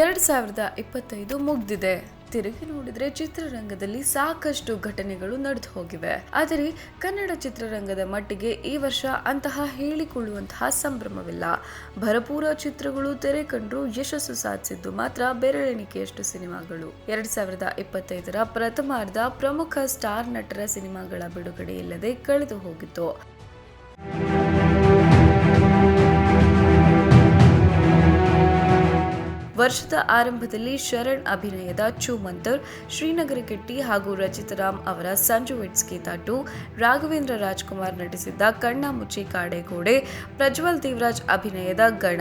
ಎರಡ್ ಸಾವಿರದ ಇಪ್ಪತ್ತೈದು ಮುಗ್ದಿದೆ. ತಿರುಗಿ ನೋಡಿದ್ರೆ ಚಿತ್ರರಂಗದಲ್ಲಿ ಸಾಕಷ್ಟು ಘಟನೆಗಳು ನಡೆದು ಹೋಗಿವೆ. ಆದರೆ ಕನ್ನಡ ಚಿತ್ರರಂಗದ ಮಟ್ಟಿಗೆ ಈ ವರ್ಷ ಅಂತಹ ಹೇಳಿಕೊಳ್ಳುವಂತಹ ಸಂಭ್ರಮವಿಲ್ಲ. ಭರಪೂರ ಚಿತ್ರಗಳು ತೆರೆ ಕಂಡ್ರು ಯಶಸ್ಸು ಸಾಧಿಸಿದ್ದು ಮಾತ್ರ ಬೆರಳೆಣಿಕೆಯಷ್ಟು ಸಿನಿಮಾಗಳು. ಎರಡ್ ಸಾವಿರದ ಇಪ್ಪತ್ತೈದರ ಪ್ರಥಮಾರ್ಧ ಪ್ರಮುಖ ಸ್ಟಾರ್ ನಟರ ಸಿನಿಮಾಗಳ ಬಿಡುಗಡೆ ಇಲ್ಲದೆ ಕಳೆದು ಹೋಗಿತ್ತು. ವರ್ಷದ ಆರಂಭದಲ್ಲಿ ಶರಣ್ ಅಭಿನಯದ ಚೂಮಂತರ್ ಶ್ರೀನಗರ ಕೆಟ್ಟಿ ಹಾಗೂ ರಚಿತ್ ರಾಮ್ ಅವರ ಸಂಜು ಇಟ್ಸ್ಗೆ ತಾಟು ರಾಘವೇಂದ್ರ ರಾಜ್ಕುಮಾರ್ ನಟಿಸಿದ್ದ ಕಣ್ಣ ಮುಚ್ಚಿ ಕಾಡೆಗೋಡೆ, ಪ್ರಜ್ವಲ್ ದೇವರಾಜ್ ಅಭಿನಯದ ಗಣ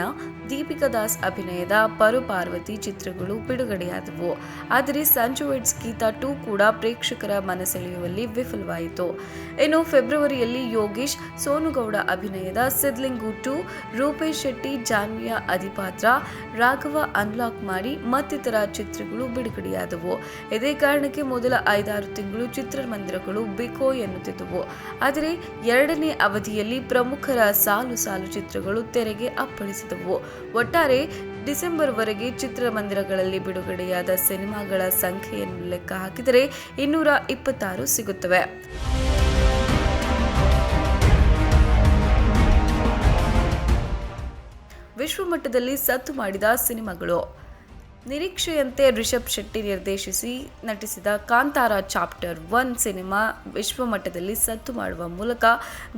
ದೀಪಿಕಾ ದಾಸ್ ಅಭಿನಯದ ಪರು ಪಾರ್ವತಿ ಚಿತ್ರಗಳು ಬಿಡುಗಡೆಯಾದವು. ಆದರೆ ಸಂಜು ವೆಡ್ಸ್ ಗೀತಾ ಟೂ ಕೂಡ ಪ್ರೇಕ್ಷಕರ ಮನಸೆಳೆಯುವಲ್ಲಿ ವಿಫಲವಾಯಿತು. ಇನ್ನು ಫೆಬ್ರವರಿಯಲ್ಲಿ ಯೋಗೇಶ್, ಸೋನುಗೌಡ ಅಭಿನಯದ ಸಿದ್ಲಿಂಗು ಟು, ರೂಪೇಶ್ ಶೆಟ್ಟಿ, ಜಾನ್ವಿಯ ಅಧಿಪಾತ್ರ, ರಾಘವ ಅನ್ಲಾಕ್ ಮಾಡಿ ಮತ್ತಿತರ ಚಿತ್ರಗಳು ಬಿಡುಗಡೆಯಾದವು. ಇದೇ ಕಾರಣಕ್ಕೆ ಮೊದಲ ಐದಾರು ತಿಂಗಳು ಚಿತ್ರಮಂದಿರಗಳು ಬಿಕೋ ಎನ್ನುತ್ತಿದ್ದವು. ಆದರೆ ಎರಡನೇ ಅವಧಿಯಲ್ಲಿ ಪ್ರಮುಖರ ಸಾಲು ಸಾಲು ಚಿತ್ರಗಳು ತೆರೆಗೆ ಅಪ್ಪಳಿಸಿದವು. ಒಟ್ಟಾರೆ ಡಿಸೆಂಬರ್ವರೆಗೆ ಚಿತ್ರಮಂದಿರಗಳಲ್ಲಿ ಬಿಡುಗಡೆಯಾದ ಸಿನಿಮಾಗಳ ಸಂಖ್ಯೆಯನ್ನು ಲೆಕ್ಕ ಹಾಕಿದರೆ ಇನ್ನೂರ ಇಪ್ಪತ್ತಾರು ಸಿಗುತ್ತವೆ. ವಿಶ್ವಮಟ್ಟದಲ್ಲಿ ಸತ್ತು ಮಾಡಿದ ಸಿನಿಮಾಗಳು. ನಿರೀಕ್ಷೆಯಂತೆ ರಿಷಬ್ ಶೆಟ್ಟಿ ನಿರ್ದೇಶಿಸಿ ನಟಿಸಿದ ಕಾಂತಾರ ಚಾಪ್ಟರ್ ಒನ್ ಸಿನಿಮಾ ವಿಶ್ವಮಟ್ಟದಲ್ಲಿ ಸದ್ದು ಮಾಡುವ ಮೂಲಕ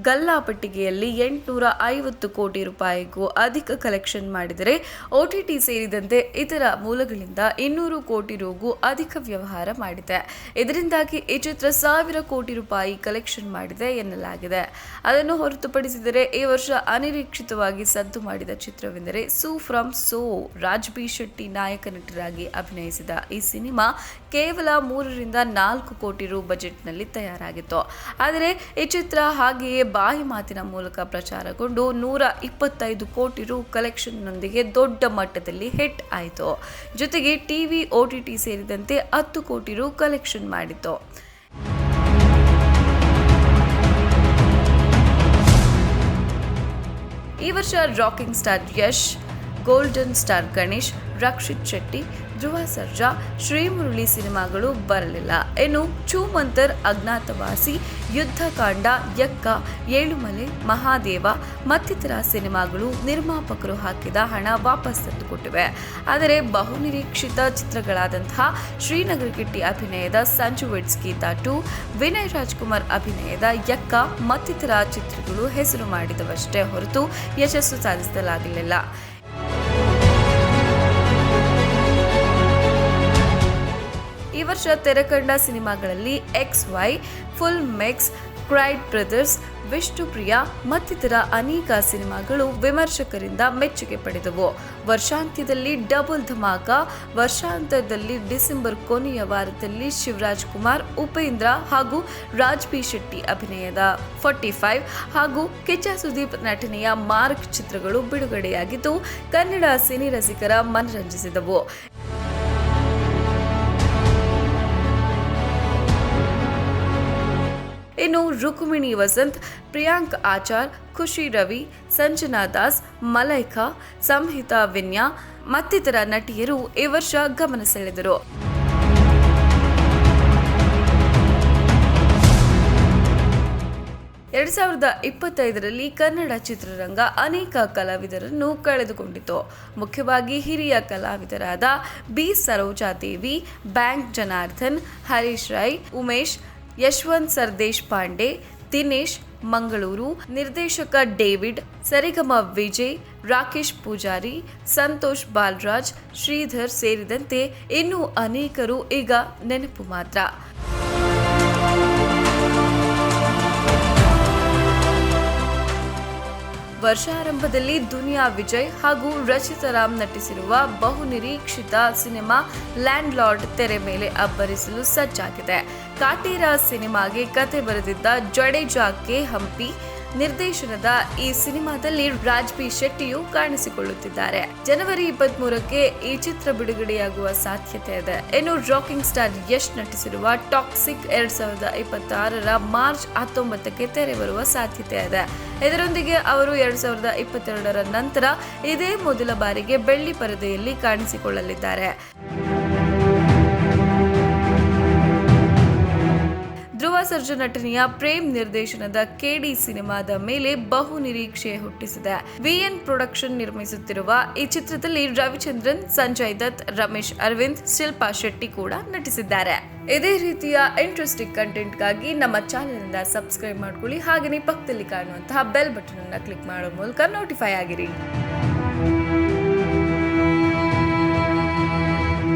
ಗಲ್ಲಾಪೆಟ್ಟಿಗೆಯಲ್ಲಿ ಎಂಟುನೂರ ಐವತ್ತು ಕೋಟಿ ರೂಪಾಯಿಗೂ ಅಧಿಕ ಕಲೆಕ್ಷನ್ ಮಾಡಿದರೆ ಒಟಿಟಿ ಸೇರಿದಂತೆ ಇತರ ಮೂಲಗಳಿಂದ ಇನ್ನೂರು ಕೋಟಿ ರೂಗೂ ಅಧಿಕ ವ್ಯವಹಾರ ಮಾಡಿದೆ. ಇದರಿಂದಾಗಿ ಈ ಚಿತ್ರ ಸಾವಿರ ಕೋಟಿ ರೂಪಾಯಿ ಕಲೆಕ್ಷನ್ ಮಾಡಿದೆ ಎನ್ನಲಾಗಿದೆ. ಅದನ್ನು ಹೊರತುಪಡಿಸಿದರೆ ಈ ವರ್ಷ ಅನಿರೀಕ್ಷಿತವಾಗಿ ಸದ್ದು ಮಾಡಿದ ಚಿತ್ರವೆಂದರೆ ಸೂ ಫ್ರಮ್ ಸೋ ರಾಜ್ ಬಿ ಶೆಟ್ಟಿ ನಾಯಕ ನಟರಾಗಿ ಅಭಿನಯಿಸಿದ ಈ ಸಿನಿಮಾ ಕೇವಲ ಮೂರರಿಂದ ನಾಲ್ಕು ಕೋಟಿ ರು ಬಜೆಟ್ನಲ್ಲಿ ತಯಾರಾಗಿತ್ತು. ಆದರೆ ಈ ಚಿತ್ರ ಹಾಗೆಯೇ ಬಾಯಿ ಮಾತಿನ ಮೂಲಕ ಪ್ರಚಾರಗೊಂಡು ನೂರ ಇಪ್ಪತ್ತೈದು ಕೋಟಿ ರು ಕಲೆಕ್ಷನ್ನೊಂದಿಗೆ ದೊಡ್ಡ ಮಟ್ಟದಲ್ಲಿ ಹಿಟ್ ಆಯಿತು. ಜೊತೆಗೆ ಟಿವಿ ಒಟಿಟಿ ಸೇರಿದಂತೆ ಹತ್ತು ಕೋಟಿ ರು ಕಲೆಕ್ಷನ್ ಮಾಡಿತು ಈ ವರ್ಷ rocking star Yash, golden star Ganesh Rakshit Shetty, Dhruva Sarja, Srimurali ಸಿನಿಮಾಗಳು ಬರಲಿಲ್ಲ. ಇನ್ನು ಚೂಮಂತರ್ ಅಜ್ಞಾತವಾಸಿ, ಯುದ್ಧಕಾಂಡ, ಯಕ್ಕ, ಏಳುಮಲೆ, ಮಹಾದೇವ ಮತ್ತಿತರ ಸಿನಿಮಾಗಳು ನಿರ್ಮಾಪಕರು ಹಾಕಿದ ಹಣ ವಾಪಸ್ ತಂದುಕೊಟ್ಟಿವೆ. ಆದರೆ ಬಹುನಿರೀಕ್ಷಿತ ಚಿತ್ರಗಳಾದಂತಹ ಶ್ರೀನಗರ ಕಿಟ್ಟಿ ಅಭಿನಯದ ಸಂಜು ವಿಡ್ಸ್ ಗೀತಾ ಟು ವಿನಯ್ ರಾಜ್ಕುಮಾರ್ ಅಭಿನಯದ ಯಕ್ಕ ಮತ್ತಿತರ ಚಿತ್ರಗಳು ಹೆಸರು ಮಾಡಿದವಷ್ಟೇ ಹೊರತು ಯಶಸ್ಸು ಸಾಧಿಸಲಾಗಲಿಲ್ಲ ವರ್ಷ ತೆರೆಕಂಡ ಸಿನಿಮಾಗಳಲ್ಲಿ ಎಕ್ಸ್ ವೈ ಫುಲ್ ಮೆಕ್ಸ್ ಕ್ರೈಡ್ ಬ್ರದರ್ಸ್ ವಿಷ್ಣುಪ್ರಿಯ ಮತ್ತಿತರ ಅನೇಕ ಸಿನಿಮಾಗಳು ವಿಮರ್ಶಕರಿಂದ ಮೆಚ್ಚುಗೆ ಪಡೆದವು. ವರ್ಷಾಂತ್ಯದಲ್ಲಿ ಡಬಲ್ ಧಮಾಕ, ವರ್ಷಾಂತ್ಯದಲ್ಲಿ ಡಿಸೆಂಬರ್ ಕೊನೆಯ ವಾರದಲ್ಲಿ ಶಿವರಾಜ್ ಕುಮಾರ್, ಉಪೇಂದ್ರ ಹಾಗೂ ರಾಜ್ ಪಿ ಶೆಟ್ಟಿ ಅಭಿನಯದ. ಫಾರ್ಟಿ ಫೈವ್ ಹಾಗೂ ಕಿಚ್ಚ ಸುದೀಪ್ ನಟನೆಯ ಮಾರ್ಕ್ ಚಿತ್ರಗಳು ಬಿಡುಗಡೆಯಾಗಿದ್ದು, ಕನ್ನಡ ಸಿನಿ ರಸಿಕರ ಮನರಂಜಿಸಿದವು. ಇನ್ನು ರುಕ್ಮಿಣಿ ವಸಂತ್, ಪ್ರಿಯಾಂಕ್ ಆಚಾರ್, ಖುಷಿ ರವಿ, ಸಂಜನಾ ದಾಸ್, ಮಲೈಕಾ, ಸಂಹಿತಾ ವಿನ್ಯಾ ಮತ್ತಿತರ ನಟಿಯರು ಈ ವರ್ಷ ಗಮನ ಸೆಳೆದರು. ಎರಡ್ ಸಾವಿರದ ಇಪ್ಪತ್ತೈದರಲ್ಲಿ ಕನ್ನಡ ಚಿತ್ರರಂಗ ಅನೇಕ ಕಲಾವಿದರನ್ನು ಕಳೆದುಕೊಂಡಿತು. ಮುಖ್ಯವಾಗಿ ಹಿರಿಯ ಕಲಾವಿದರಾದ ಬಿ. ಸರೋಜಾದೇವಿ ಬ್ಯಾಂಕ್ ಜನಾರ್ದನ್, ಹರೀಶ್ ರೈ, ಉಮೇಶ್ ಯಶವಂತ್ ಸರ್ದೇಶ್ ಪಾಂಡೆ, ದಿನೇಶ್ ಮಂಗಳೂರು, ನಿರ್ದೇಶಕ ಡೇವಿಡ್, ಸರಿಗಮ ವಿಜಯ್, ರಾಕೇಶ್ ಪೂಜಾರಿ, ಸಂತೋಷ್ ಬಾಲರಾಜ್, ಶ್ರೀಧರ್ ಸೇರಿದಂತೆ ಇನ್ನೂ ಅನೇಕರು ಈಗ ನೆನಪು ಮಾತ್ರ. ವರ್ಷಾರಂಭದಲ್ಲಿ ದುನಿಯಾ ವಿಜಯ್ ಹಾಗೂ ರಚಿತಾ ರಾಮ್ ನಟಿಸಿರುವ ಬಹು ನಿರೀಕ್ಷಿತ ಸಿನಿಮಾ ಲ್ಯಾಂಡ್ ಲಾರ್ಡ್ ತೆರೆ ಮೇಲೆ ಅಬ್ಬರಿಸಲು ಸಜ್ಜಾಗಿದೆ. ಕಾಟೇರ ಸಿನಿಮಾಗೆ ಕತೆ ಬರೆದಿದ್ದ ಜಡೇಜಾ ಕೆ ಹಂಪಿ ನಿರ್ದೇಶನದ ಈ ಸಿನಿಮಾದಲ್ಲಿ ರಾಜ್ ಬಿ ಶೆಟ್ಟಿಯು ಕಾಣಿಸಿಕೊಳ್ಳುತ್ತಿದ್ದಾರೆ. ಜನವರಿ ಇಪ್ಪತ್ತ್ ಮೂರಕ್ಕೆ ಈ ಚಿತ್ರ ಬಿಡುಗಡೆಯಾಗುವ ಸಾಧ್ಯತೆ ಇದೆ. ಇನ್ನು ರಾಕಿಂಗ್ ಸ್ಟಾರ್ ಯಶ್ ನಟಿಸಿರುವ ಟಾಕ್ಸಿಕ್ ಎರಡ್ ಸಾವಿರದ ಇಪ್ಪತ್ತಾರರ ಮಾರ್ಚ್ ಹತ್ತೊಂಬತ್ತಕ್ಕೆ ತೆರೆ ಬರುವ ಸಾಧ್ಯತೆ ಇದೆ. ಇದರೊಂದಿಗೆ ಅವರು ಎರಡ್ ಸಾವಿರದ ಇಪ್ಪತ್ತೆರಡರ ನಂತರ ಇದೇ ಮೊದಲ ಬಾರಿಗೆ ಬೆಳ್ಳಿ ಪರದೆಯಲ್ಲಿ ಕಾಣಿಸಿಕೊಳ್ಳಲಿದ್ದಾರೆ. ಧ್ರುವ ಸರ್ಜನಟನೆಯ ಪ್ರೇಮ್ ನಿರ್ದೇಶನದ ಕೆಡಿ ಸಿನಿಮಾದ ಮೇಲೆ ಬಹು ನಿರೀಕ್ಷೆ ಹುಟ್ಟಿಸಿದೆ. ವಿಎನ್ ಪ್ರೊಡಕ್ಷನ್ ನಿರ್ಮಿಸುತ್ತಿರುವ ಈ ಚಿತ್ರದಲ್ಲಿ ರವಿಚಂದ್ರನ್, ಸಂಜಯ್ ದತ್, ರಮೇಶ್ ಅರವಿಂದ್, ಶಿಲ್ಪಾ ಶೆಟ್ಟಿ ಕೂಡ ನಟಿಸಿದ್ದಾರೆ. ಇದೇ ರೀತಿಯ ಇಂಟ್ರೆಸ್ಟಿಂಗ್ ಕಂಟೆಂಟ್ಗಾಗಿ ನಮ್ಮ ಚಾನೆಲ್ನಿಂದ ಸಬ್ಸ್ಕ್ರೈಬ್ ಮಾಡ್ಕೊಳ್ಳಿ. ಹಾಗೆಯೇ ಪಕ್ಕದಲ್ಲಿ ಕಾಣುವಂತಹ ಬೆಲ್ ಬಟನ್ ಅನ್ನು ಕ್ಲಿಕ್ ಮಾಡೋ ಮೂಲಕ ನೋಟಿಫೈ ಆಗಿರಿ.